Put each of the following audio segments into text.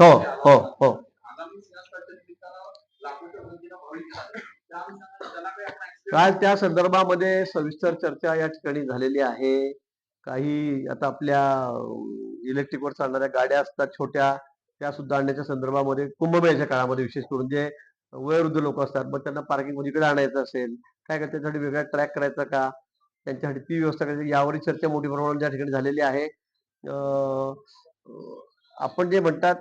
हो हो हो. काल त्या संदर्भामध्ये सविस्तर चर्चा या ठिकाणी झालेली आहे. काही आता आपल्या इलेक्ट्रिकवर चालणाऱ्या गाड्या असतात छोट्या त्या सुद्धा आणण्याच्या संदर्भामध्ये कुंभमेळ्याच्या काळामध्ये विशेष करून जे वयोवृद्ध लोक असतात मग त्यांना पार्किंग इकडे आणायचं असेल काय करतात त्यासाठी वेगळा ट्रॅक करायचा का? त्यांच्यासाठी ती व्यवस्था करायची यावरही चर्चा मोठी प्रमाणात ज्या ठिकाणी झालेली आहे. आपण जे म्हणतात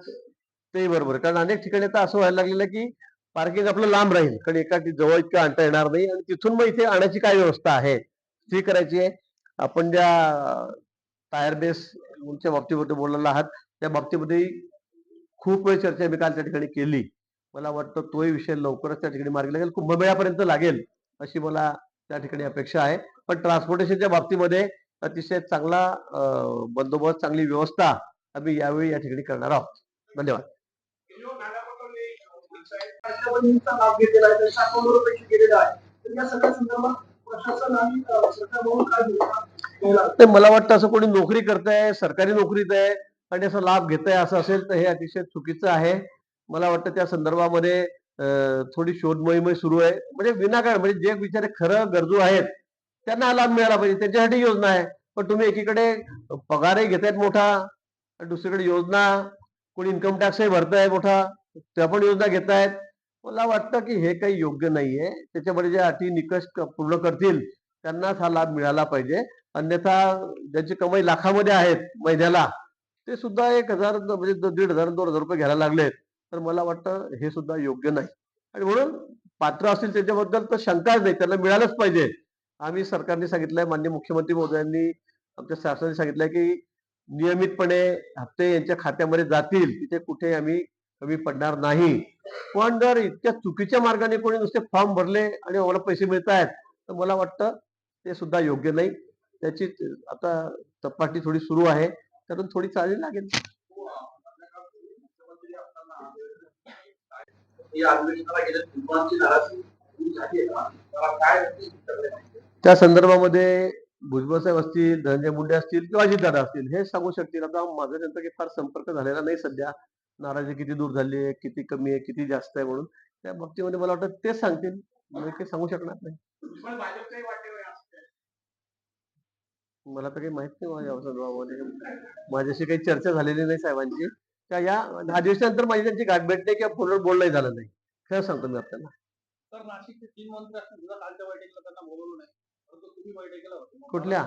ते बरोबर. कारण अनेक ठिकाणी आता असं व्हायला लागलेलं आहे की पार्किंग आपलं लांब राहील. कारण एका जवळ इतकं आणता येणार नाही आणि तिथून मग इथे आणायची काय व्यवस्था आहे? ती करायची आहे. आपण ज्या टायर बेसच्या बाबतीमध्ये बोललेला आहात त्या बाबतीमध्ये खूप वेळ चर्चा मी काल त्या ठिकाणी केली. मला वाटतं तोही विषय लवकरच त्या ठिकाणी मार्गी लागेल. कुंभमेळ्यापर्यंत लागेल अशी मला त्या ठिकाणी अपेक्षा आहे. पण ट्रान्सपोर्टेशनच्या बाबतीमध्ये अतिशय चांगला बंदोबस्त चांगली व्यवस्था आम्ही यावेळी या ठिकाणी करणार आहोत. धन्यवाद. ते मला वाटतं असं कोणी नोकरी करताय सरकारी नोकरीत आहे आणि असं लाभ घेत आहे असं असेल तर हे अतिशय चुकीचं आहे. मला वाटतं त्या संदर्भामध्ये थोडी शोध मोहीम सुरू आहे. म्हणजे विनाकारण म्हणजे जे बिचारे खरं गरजू आहेत त्यांना लाभ मिळाला पाहिजे त्यांच्यासाठी योजना आहे. पण तुम्ही एकीकडे पगारही घेतायत मोठा आणि दुसरीकडे योजना कोणी इन्कम टॅक्सही भरताय मोठा त्या पण योजना घेतायत. मला वाटतं की हे काही योग्य नाहीये. त्याच्यामध्ये जे अटी निकष पूर्ण करतील त्यांनाच हा लाभ मिळाला पाहिजे. अन्यथा ज्यांची कमाई लाखामध्ये आहेत महिन्याला ते सुद्धा एक हजार म्हणजे दीड हजार दोन हजार रुपये घ्यायला लागलेत. तर मला वाटतं हे सुद्धा योग्य नाही. आणि म्हणून पात्र असतील त्याच्याबद्दल तर शंकाच नाही. त्यांना मिळालंच पाहिजे. आम्ही सरकारने सांगितलंय माननीय मुख्यमंत्री महोदयांनी आमच्या शासनाने सांगितलंय की नियमितपणे हप्ते यांच्या खात्यामध्ये जातील तिथे कुठे आम्ही कमी पडणार नाही. पण जर इतक्या चुकीच्या मार्गाने कोणी नुसते फॉर्म भरले आणि आम्हाला पैसे मिळत आहेत तर मला वाटतं ते सुद्धा योग्य नाही. त्याची आता तपासणी थोडी सुरू आहे कारण थोडी चालेल लागेल. त्या संदर्भामध्ये भुजबळ साहेब असतील धनंजय मुंडे असतील किंवा अजितदादा असतील हे सांगू शकतील. आता माझा त्यांचा काही फार संपर्क झालेला नाही सध्या. नाराजी किती दूर झाली आहे किती कमी आहे किती जास्त आहे म्हणून. त्या बाबतीमध्ये मला वाटतं तेच सांगतील. मी काही सांगू शकणार नाही? मला तर काही माहीत नाही माझ्या संदर्भामध्ये माझ्याशी काही चर्चा झालेली नाही साहेबांची. त्या या अधिवेशनानंतर माझी त्यांची गाठ भेट नाही किंवा फोनवर बोलणंही झालं नाही. खरं सांगतो मी आपल्याला. तर नाशिकचे तीन मंत्री असतील कालच्या बैठकीला त्यांना बोलवलं नाही. कुठल्या?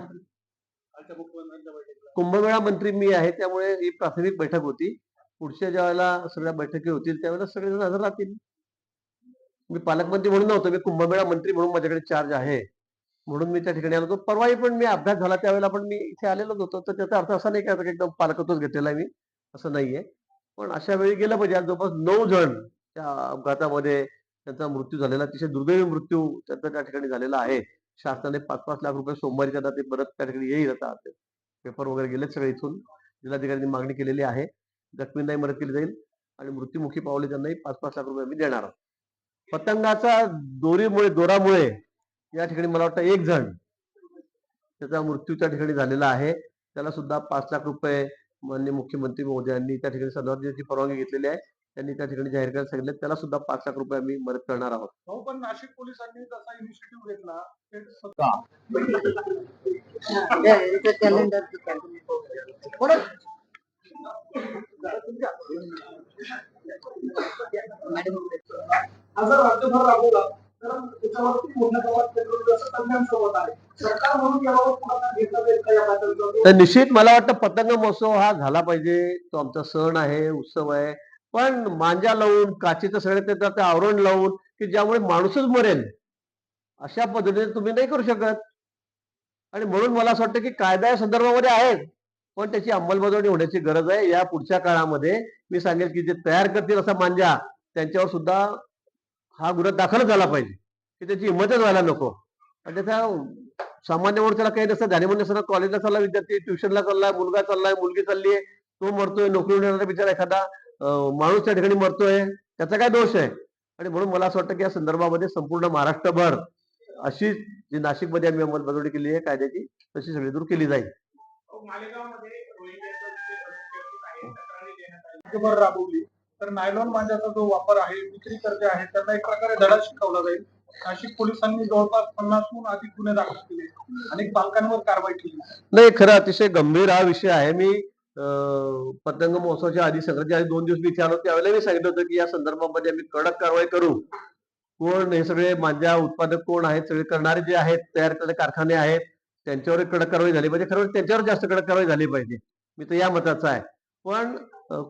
कुंभमेळा मंत्री मी आहे त्यामुळे ही प्राथमिक बैठक होती. पुढच्या ज्या वेळेला सगळ्या बैठकी होतील त्यावेळेला सगळेजण हजर राहतील. मी पालकमंत्री म्हणून नव्हतो मी कुंभमेळा मंत्री म्हणून माझ्याकडे चार्ज आहे. म्हणून मी त्या ठिकाणी आलो होतो. परवाही पण मी अभ्यास झाला त्यावेळेला पण मी इथे आलेलोच होतो. तर त्याचा अर्थ असा नाही की एकदम पालकत्वच घेतलेला आहे मी असं नाहीये. पण अशा वेळी गेलं पाहिजे. आज जवळपास नऊ जण त्या अपघातामध्ये त्यांचा मृत्यू झालेला अतिशय दुर्दैवी मृत्यू त्यांचा त्या ठिकाणी झालेला आहे. शासनाने पाच पाच लाख रुपये सोमवारी त्यांना ते परत त्या ठिकाणी येईल आता. पेपर वगैरे गेलेत सगळे इथून. जिल्हाधिकाऱ्यांनी मागणी केलेली आहे. जखमींनाही मदत केली जाईल आणि मृत्यूमुखी पावले त्यांनाही पाच पाच लाख रुपये आम्ही देणार आहोत. पतंगाचा दोरीमुळे दोरामुळे या ठिकाणी मला वाटतं एक जण त्याचा मृत्यू त्या ठिकाणी झालेला आहे. त्याला सुद्धा पाच लाख रुपये माननीय मुख्यमंत्री महोदयांनी त्या ठिकाणी सदस्य परवानगी घेतलेली आहे. त्यांनी त्या ठिकाणी जाहीर करायला सांगितलं. त्याला सुद्धा पाच लाख रुपये आम्ही मदत करणार आहोत. हो पण नाशिक पोलिसांनी जसा इनिशिएटिव्ह घेतला ते तर निश्चित मला वाटतं पतंग महोत्सव हा झाला पाहिजे. तो आमचा सण आहे उत्सव आहे. पण मांजा लावून काचेचं सगळं त्याचं ते आवरण लावून की ज्यामुळे माणूसच मरेल अशा पद्धतीने तुम्ही नाही करू शकत. आणि म्हणून मला असं वाटतं की कायदा या संदर्भामध्ये आहेत पण त्याची अंमलबजावणी होण्याची गरज आहे. या पुढच्या काळामध्ये मी सांगेल की जे तयार करतील असा मांजा त्यांच्यावर सुद्धा हा गुन्हा दाखलच झाला पाहिजे की त्याची हिंमतच व्हायला नको. आणि त्याचा सामान्य माणूस त्याला काही नसतं ध्यानी म्हणून कॉलेजला चालला विद्यार्थी ट्युशनला चाललाय मुलगा चाललाय मुलगी चालली आहे तो मरतोय नोकरी विचार बिचारा एखादा माणूस त्या ठिकाणी मरतोय त्याचा काय दोष आहे? आणि म्हणून मला असं वाटतं की या संदर्भामध्ये संपूर्ण महाराष्ट्रभर अशी जी नाशिकमध्ये आम्ही अंमलबजावणी केली आहे कायद्याची तशी सगळी दूर केली जाईल. राबवली. तर नायलॉन मांजाचा जो वापर आहे विक्री करते आहे त्यांना एक प्रकारे धडा शिकवला जाईल. नाशिक पोलिसांनी जवळपास पन्नासहून अधिक गुन्हे दाखल केले. आणि पालकांवर कारवाई केली. नाही खरं अतिशय गंभीर हा विषय आहे. मी पतंग महोत्सवाच्या आधी संक्रांतीच्या आधी दोन दिवस मी इथे आलो त्यावेळेला मी सांगितलं होतं की या संदर्भामध्ये आम्ही कडक कारवाई करू. कोण हे सगळे माझ्या उत्पादक कोण आहेत सगळे करणारे जे आहेत तयार करणारे कारखाने आहेत त्यांच्यावर कडक कारवाई झाली पाहिजे. खरं म्हणजे त्यांच्यावर जास्त कडक कारवाई झाली पाहिजे. मी तर या मताचा आहे. पण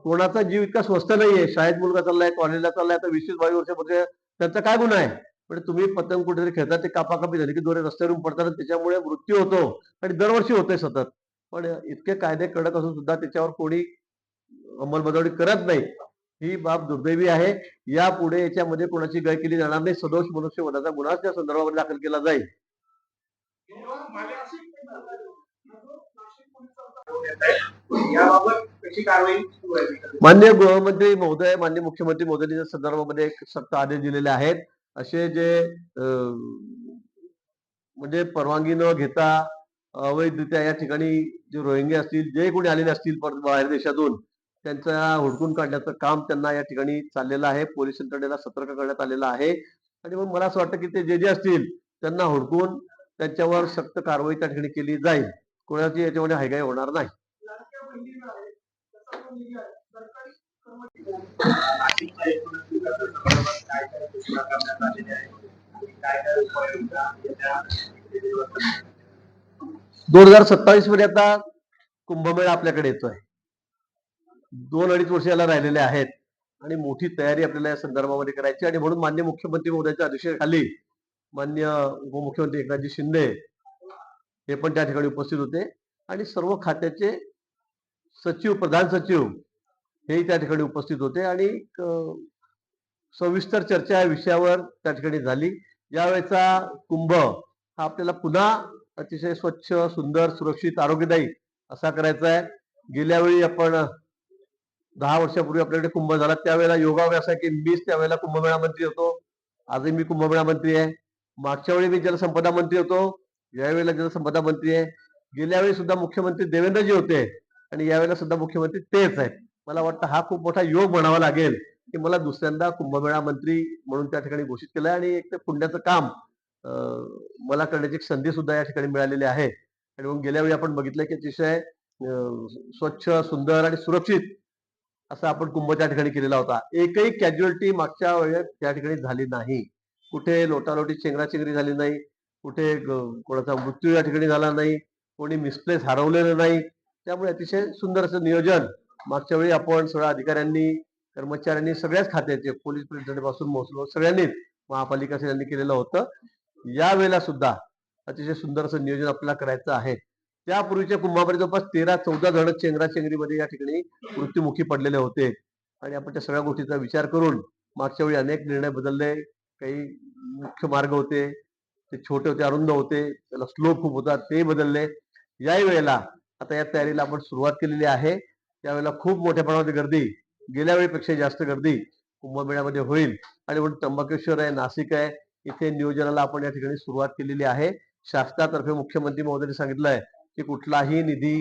कोणाचा जीव इतका स्वस्त नाहीये शाळेत मुलगा चाललाय कॉलेजला चाललाय आता वीस बावीस वर्षापर्यंत त्यांचा काय गुन्हा आहे? पण तुम्ही पतंग कुठेतरी खेळता ते कापाकापी झाली की दोरे रस्त्यावरून पडतात त्याच्यामुळे मृत्यू होतो. आणि दरवर्षी होतोय सतत. पण इतके कायदे कडक असून सुद्धा त्याच्यावर कोणी अंमलबजावणी करत नाही. ही बाब दुर्दैवी आहे. यापुढे याच्यामध्ये कोणाची गय केली जाणार नाही. सदोष मनुष्यवधाचा गुन्हा त्या संदर्भामध्ये दाखल केला जाईल. याबाबत मान्य गृहमंत्री महोदय मान्य मुख्यमंत्री महोदयांच्या संदर्भामध्ये एक सक्त आदेश दिलेले आहेत. असे जे म्हणजे परवानगी न घेता अवैधरित्या या ठिकाणी जे रोहिंगे असतील जे कोणी आलेले असतील पर- बाहेर देशातून त्यांचा हुडकून काढण्याचं काम त्यांना या ठिकाणी चाललेलं आहे. पोलीस यंत्रणेला सतर्क करण्यात आलेलं आहे. आणि मग मला असं वाटतं की ते जे जे असतील त्यांना हुडकून त्यांच्यावर सक्त कारवाई त्या ठिकाणी केली जाईल. कोणाची याच्यामध्ये हायगाई होणार नाही. काय दोन हजार सत्तावीसमध्ये आता कुंभमेळा आपल्याकडे येतोय. दोन अडीच वर्ष याला राहिलेले आहेत आणि मोठी तयारी आपल्याला या संदर्भामध्ये करायची आणि म्हणून मान्य मुख्यमंत्री महोदयाच्या अध्यक्षतेखाली मान्य उपमुख्यमंत्री एकनाथजी शिंदे हे पण त्या ठिकाणी उपस्थित होते. आणि सर्व खात्याचे सचिव प्रधान सचिव हेही त्या ठिकाणी उपस्थित होते. आणि सविस्तर चर्चा या विषयावर त्या ठिकाणी झाली. यावेळेचा कुंभ हा आपल्याला पुन्हा अतिशय स्वच्छ सुंदर सुरक्षित आरोग्यदायी असा करायचा आहे गेल्या वेळी आपण दहा वर्षापूर्वी आपल्याकडे कुंभ झाला. त्यावेळेला योगाभ्यास आहे की मीच त्यावेळेला कुंभमेळा मंत्री होतो. आजही मी कुंभमेळा मंत्री आहे. मागच्या वेळी मी जलसंपदा मंत्री होतो. यावेळेला जलसंपदा मंत्री आहे. गेल्या वेळी सुद्धा मुख्यमंत्री देवेंद्रजी होते आणि यावेळेला सुद्धा मुख्यमंत्री तेच आहेत. मला वाटतं हा खूप मोठा योग म्हणावा लागेल की मला दुसऱ्यांदा कुंभमेळा मंत्री म्हणून त्या ठिकाणी घोषित केलं आणि एक ते पुण्याचं काम मला करण्याची संधी सुद्धा या ठिकाणी मिळालेली आहे. आणि मग गेल्या वेळी आपण बघितलं की अतिशय स्वच्छ सुंदर आणि सुरक्षित असा आपण कुंभ त्या ठिकाणी केलेला होता. एकही कॅज्युअलिटी मागच्या वेळेत त्या ठिकाणी झाली नाही. कुठे लोटालोटी चेंगराचेंगरी झाली नाही कुठे कोणाचा मृत्यू या ठिकाणी झाला नाही कोणी मिसप्लेस हरवलेलं नाही. त्यामुळे अतिशय सुंदर असं नियोजन मागच्या वेळी आपण सगळ्या अधिकाऱ्यांनी कर्मचाऱ्यांनी सगळ्याच खात्याचे पोलीसपासून महसूल सगळ्यांनीच महापालिका सगळ्यांनी केलेलं होतं. यावेळेला सुद्धा अतिशय सुंदर असं नियोजन आपल्याला करायचं आहे. त्यापूर्वीच्या कुंभामध्ये जवळपास तेरा चौदा जण चेंगराचेंगरीमध्ये या ठिकाणी मृत्युमुखी पडलेले होते. आणि आपण त्या सगळ्या गोष्टीचा विचार करून मागच्या वेळी अनेक निर्णय बदलले. काही मुख्य मार्ग होते ते छोटे होते अरुंद होते त्याला स्लोप खूप होता ते बदलले. याही वेळेला आता या तयारीला आपण सुरुवात केलेली आहे. त्यावेळेला खूप मोठ्या प्रमाणात गर्दी गेल्या वेळेपेक्षा जास्त गर्दी कुंभमेळ्यामध्ये होईल. आणि म्हणून त्र्यंबकेश्वर आहे नाशिक आहे इथे नियोजनाला आपण या ठिकाणी सुरुवात केलेली आहे. शासनातर्फे मुख्यमंत्री महोदयांनी सांगितलंय की कुठलाही निधी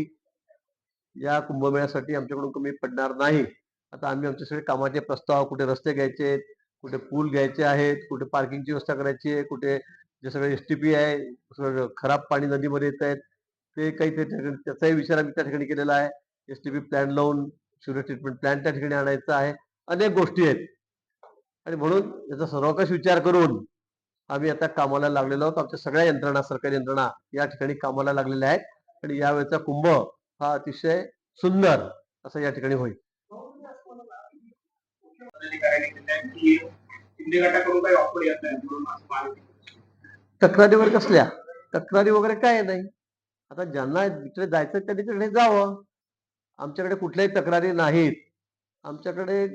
या कुंभमेळ्यासाठी आमच्याकडून कमी पडणार नाही. आता आम्ही आमचे सगळे कामाचे प्रस्ताव कुठे रस्ते घ्यायचे आहेत कुठे पूल घ्यायचे आहेत कुठे पार्किंगची व्यवस्था करायची आहे कुठे जे सगळे एस टी पी आहे सगळं खराब पाणी नदीमध्ये येत आहेत ते काही त्याचाही विचार आम्ही त्या ठिकाणी केलेला आहे. एस टी पी प्लॅन लावून शुगर ट्रीटमेंट प्लॅन त्या ठिकाणी आणायचा आहे. अनेक गोष्टी आहेत. आणि म्हणून याचा सर्वकाश विचार करून आम्ही आता कामाला लागलेलो आहोत. आमच्या सगळ्या यंत्रणा सरकारी यंत्रणा या ठिकाणी कामाला लागलेल्या आहेत. आणि यावेळेचा कुंभ हा अतिशय सुंदर असा या ठिकाणी होईल. तक्रारीवर कसल्या? तक्रारी वगैरे काय नाही. आता ज्यांना तिकडे जायचं त्यांनी तिकडे जावं. आमच्याकडे कुठल्याही तक्रारी नाहीत. आमच्याकडे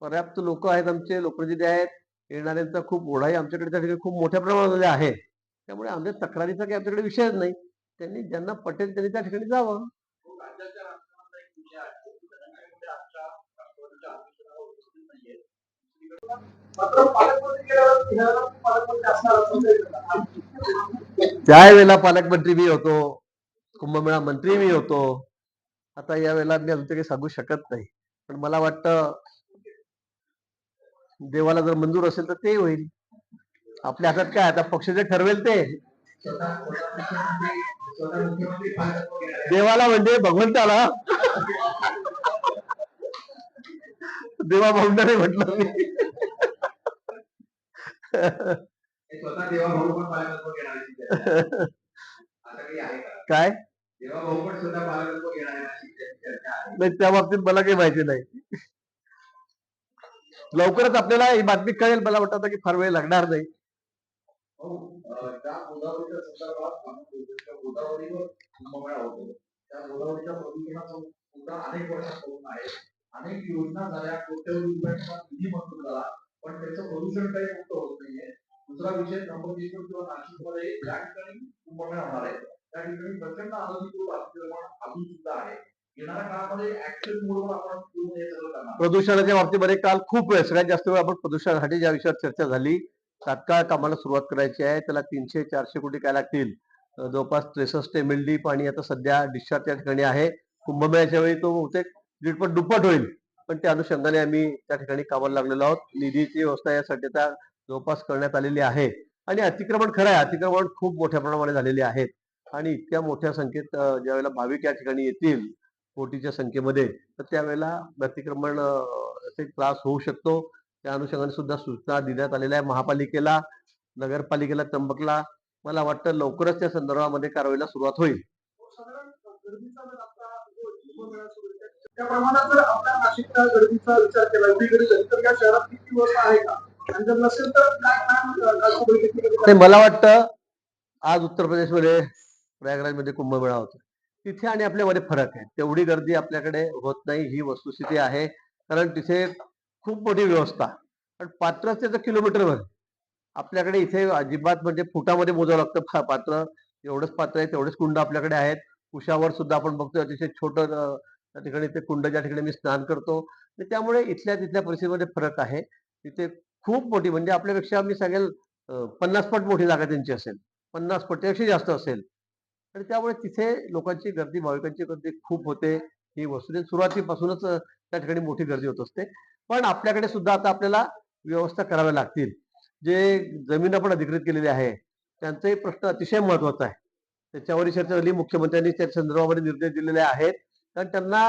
पर्याप्त लोक आहेत आमचे लोकप्रतिनिधी आहेत. येणाऱ्यांचा खूप ओढाही आमच्याकडे त्या ठिकाणी खूप मोठ्या प्रमाणामध्ये आहे. त्यामुळे आमच्या तक्रारीचा काही आमच्याकडे विषयच नाही. त्यांनी ज्यांना पटेल त्यांनी त्या ठिकाणी जावं. पालकमंत्री त्यावेळेला पालकमंत्री मी होतो. कुंभमेळा मंत्री मी होतो. आता या वेळेला मी अजून काही सांगू शकत नाही. पण मला वाटतं देवाला जर मंजूर असेल तर ते होईल. आपल्या हातात काय आता पक्ष जे ठरवेल ते. देवाला म्हणजे भगवंताला. देवा भाऊंडाने म्हटलं मी. काय? नाही त्या बाबतीत मला काही माहिती नाही. लवकरच आपल्याला ही बातमी कळेल मला वाटतं की फार वेळ लागणार नाही. त्या गोदावरीच्या अनेक आहे अनेक योजना झाल्या कोट्यवधी रुपयांचा निधी मंजूर झाला पण त्याचं प्रदूषण काही मुक्त होत नाहीये. दुसरा विषय त्र्यंबकेश्वर किंवा नाशिकमध्ये या प्रदूषणाच्या बाबतीमध्ये काल खूप वेळ सगळ्यात जास्त वेळ आपण प्रदूषणासाठी ज्या विषयावर चर्चा झाली तात्काळ कामाला सुरुवात करायची आहे त्याला तीनशे चारशे कोटी काय लागतील? जवळपास त्रेसष्ट एम एल डी पाणी आता सध्या डिस्चार्ज त्या ठिकाणी आहे. कुंभमेळ्याच्या वेळी तो बहुतेक दीडपट दुप्पट होईल. पण त्या अनुषंगाने आम्ही त्या ठिकाणी कामाला लागलेलो आहोत. निधीची व्यवस्था यासाठी त्या जवळपास करण्यात आलेली आहे. आणि अतिक्रमण खरं आहे. अतिक्रमण खूप मोठ्या प्रमाणामध्ये झालेले आहेत. आणि इतक्या मोठ्या संख्येत ज्या ज्यावेळेला भाविक या ठिकाणी येतील कोटीच्या संख्येमध्ये तर त्यावेळेला अतिक्रमण अं, चे त्रास होऊ शकतो. त्या अनुषंगाने सुद्धा सूचना देण्यात आलेल्या आहे. महापालिकेला नगरपालिकेला त्र्यंबकला मला वाटतं लवकरच त्या संदर्भामध्ये कारवाईला सुरुवात होईल. नाही मला वाटतं आज उत्तर प्रदेशमध्ये प्रयागराजमध्ये कुंभमेळा होतो तिथे आणि आपल्यामध्ये फरक आहे. तेवढी गर्दी आपल्याकडे होत नाही. ही वस्तुस्थिती आहे. कारण तिथे खूप मोठी व्यवस्था. पण पात्र त्याचं किलोमीटरवर आपल्याकडे इथे अजिबात म्हणजे फुटामध्ये मोजावं लागतं. पात्र एवढंच पात्र आहे तेवढेच कुंड आपल्याकडे आहेत. उशावर सुद्धा आपण बघतोय. अतिशय छोटं त्या ठिकाणी ते कुंड ज्या ठिकाणी मी स्नान करतो. तर त्यामुळे इथल्या तिथल्या परिस्थितीमध्ये फरक आहे. तिथे खूप मोठी म्हणजे आपल्यापेक्षा मी सांगेल पन्नास पट मोठी जागा त्यांची असेल. पन्नास पट त्यापेक्षा जास्त असेल. तर त्यामुळे तिथे लोकांची गर्दी भाविकांची गर्दी खूप होते. ही वस्तू सुरुवातीपासूनच त्या ठिकाणी मोठी गर्दी होत असते. पण आपल्याकडे सुद्धा आता आपल्याला व्यवस्था कराव्या लागतील. जे जमीन आपण अधिकृत केलेली आहे त्यांचाही प्रश्न अतिशय महत्त्वाचा आहे. त्याच्यावरही चर्चा झाली. मुख्यमंत्र्यांनी त्या संदर्भामध्ये निर्देश दिलेले आहेत. कारण त्यांना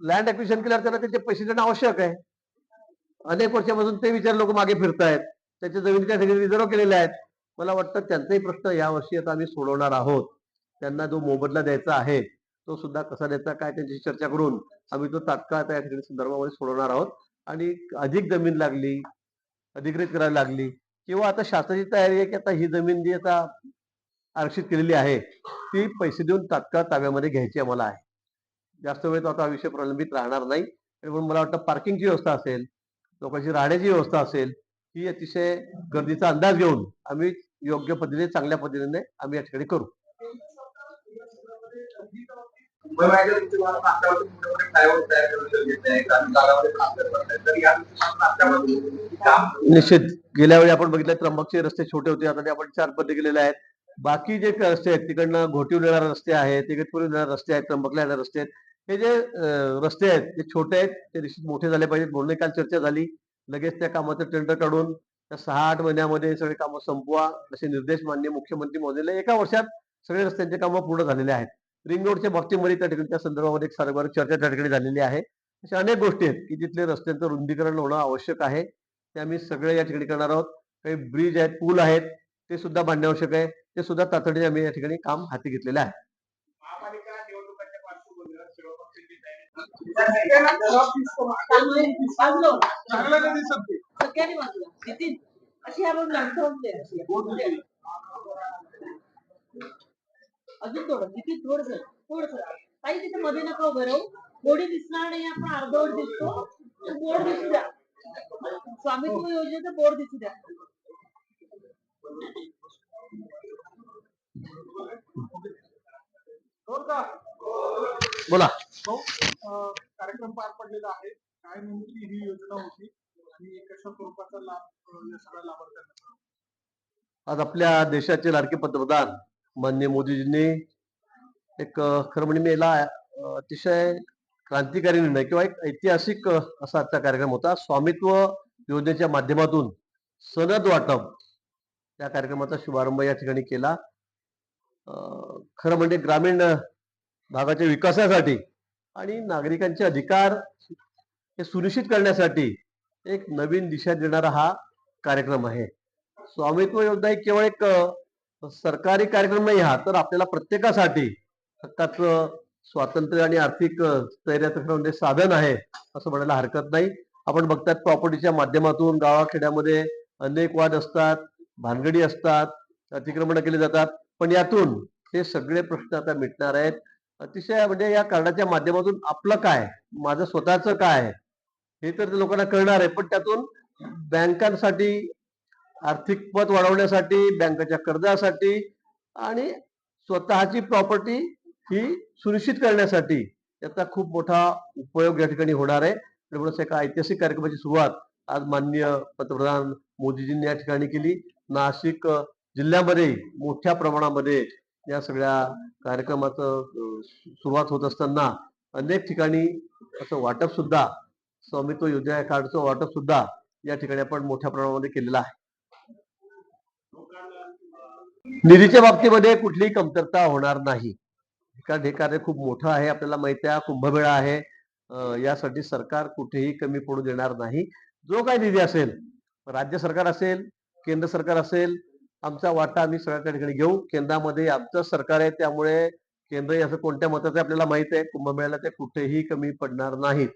लँड ऍक्विशन केल्यावर त्यांना त्याचे पैसे देणं आवश्यक आहे. अनेक वर्षापासून ते विचार लोक मागे फिरतायत. त्याच्या जमिनी त्या ठिकाणी रिझर्व केलेल्या आहेत. मला वाटतं त्यांचाही प्रश्न यावर्षी आता आम्ही सोडवणार आहोत. त्यांना जो मोबदला द्यायचा आहे तो सुद्धा कसा द्यायचा काय त्यांची चर्चा करून आम्ही तो तात्काळ त्या ठिकाणी संदर्भामध्ये सोडवणार आहोत. आणि अधिक जमीन लागली अधिकृत करायला लागली किंवा आता शासनाची तयारी आहे की आता ही जमीन जी आता आरक्षित केलेली आहे ती पैसे देऊन तात्काळ ताब्यामध्ये घ्यायची आम्हाला आहे. जास्त वेळ तो आता हा विषय प्रलंबित राहणार नाही. म्हणून मला वाटतं पार्किंगची व्यवस्था असेल लोकांची राहण्याची व्यवस्था असेल ही अतिशय गर्दीचा अंदाज घेऊन आम्ही योग्य पद्धतीने चांगल्या पद्धतीने आम्ही या ठिकाणी करू. निश्चित. गेल्या वेळी आपण बघितलं त्र्यंबकचे रस्ते छोटे होते. आता ते आपण चार पद्धती केलेले आहेत. बाकी जे काही रस्ते आहेत तिकडनं घोटीवर येणारे रस्ते आहेत इगतपुरी येणारे रस्ते आहेत त्र्यंबकला येणारे रस्ते आहेत. हे जे रस्ते आहेत ते छोटे आहेत ते निश्चित मोठे झाले पाहिजेत. म्हणून काल चर्चा झाली. लगेच त्या कामाचं टेंडर काढून त्या सहा आठ महिन्यामध्ये सगळे कामं संपवा असे निर्देश मान्य मुख्यमंत्री महोदय एका वर्षात सगळे रस्त्यांचे कामं पूर्ण झालेले आहेत. रिंग रोडच्या बाबतीमध्ये त्या ठिकाणी त्या संदर्भामध्ये एक सारं चर्चा त्या ठिकाणी झालेली आहे. अशा अनेक गोष्टी आहेत की जिथले रस्त्यांचं रुंदीकरण होणं आवश्यक आहे ते आम्ही सगळे या ठिकाणी करणार आहोत. काही ब्रिज आहेत पूल आहेत ते सुद्धा बांधणे आवश्यक आहे. ते सुद्धा तातडीने आम्ही या ठिकाणी काम हाती घेतलेलं आहे. सगळ्यांनी वाचलं नितीन अशी आपण लढतवते अशी अजून थोडं नितीन थोडस थोडस काही तिथे मध्ये नका उभं राहू बोडी दिसणार नाही आपण अर्धवट दिसतो बोर्ड दिसू द्या स्वामित्व योजनेचा बोर्ड दिसू द्या बोला. भाऊ, कार्यक्रम पार पडलेला आहे. काय म्हणून ही योजना होती आणि कशा स्वरूपाचा लाभ या सगळ्या लाभार्थ्यांना आज आपल्या देशाचे लाडके पंतप्रधान माननीय मोदीजींनी एक खरं म्हणजे अतिशय क्रांतिकारी निर्णय किंवा एक ऐतिहासिक असा आजचा कार्यक्रम होता. स्वामित्व योजनेच्या माध्यमातून सनद वाटप त्या कार्यक्रमाचा शुभारंभ या ठिकाणी केला. खरं म्हणजे ग्रामीण भागाच्या विकासासाठी आणि नागरिकांचे अधिकार हे सुनिश्चित करण्यासाठी एक नवीन दिशा देणारा हा कार्यक्रम आहे. स्वामित्व योजना ही केवळ एक सरकारी कार्यक्रम नाही हा तर आपल्याला प्रत्येकासाठी हक्काचं स्वातंत्र्य आणि आर्थिक स्थैर्याचं साधन आहे असं म्हणायला हरकत नाही. आपण बघतात प्रॉपर्टीच्या माध्यमातून गावाखेड्यामध्ये अनेक वाद असतात भानगडी असतात अतिक्रमण केली जातात. पण यातून हे सगळे प्रश्न आता मिटणार आहेत. अतिशय म्हणजे या कार्डाच्या माध्यमातून आपलं काय माझं स्वतःचं काय आहे हे तर लोकांना कळणार आहे. पण त्यातून बँकांसाठी आर्थिक पत वाढवण्यासाठी बँकाच्या कर्जासाठी आणि स्वतःची प्रॉपर्टी ही सुनिश्चित करण्यासाठी याचा खूप मोठा उपयोग या ठिकाणी होणार आहे. म्हणूनच एका ऐतिहासिक कार्यक्रमाची सुरुवात आज माननीय पंतप्रधान मोदीजींनी या ठिकाणी केली. नाशिक जिल्ह्यामध्ये मोठ्या प्रमाणामध्ये या सगळ्या कार्यक्रमाचं सुरुवात होत असताना अनेक ठिकाणी असं वाटप सुद्धा स्वामित्व योजना कार्डचं वाटप सुद्धा या ठिकाणी आपण मोठ्या प्रमाणामध्ये केलेलं आहे. निधीच्या बाबतीमध्ये कुठलीही कमतरता होणार नाही. कारण हे कार्य खूप मोठं आहे आपल्याला माहिती आहे कुंभमेळा आहे. यासाठी सरकार कुठेही कमी पडू देणार नाही. जो काही निधी असेल राज्य सरकार असेल केंद्र सरकार असेल आमचा वाटा आम्ही सगळ्या त्या ठिकाणी घेऊ केंद्रामध्ये आमचं सरकार आहे त्यामुळे केंद्र असं कोणत्या मताचं आपल्याला माहीत आहे. कुंभमेळ्याला ते कुठेही कमी पडणार नाहीत.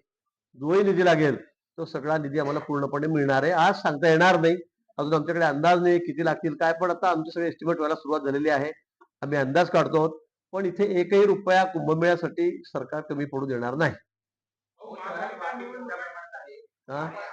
जोही निधी लागेल तो सगळा निधी आम्हाला पूर्णपणे मिळणार आहे. आज सांगता येणार नाही. अजून आमच्याकडे अंदाज नाही किती लागतील काय पण आता आमचे सगळे एस्टिमेट व्हायला सुरुवात झालेली आहे. आम्ही अंदाज काढतो आहोत. पण इथे एकही रुपया कुंभमेळ्यासाठी सरकार कमी पडू देणार नाही.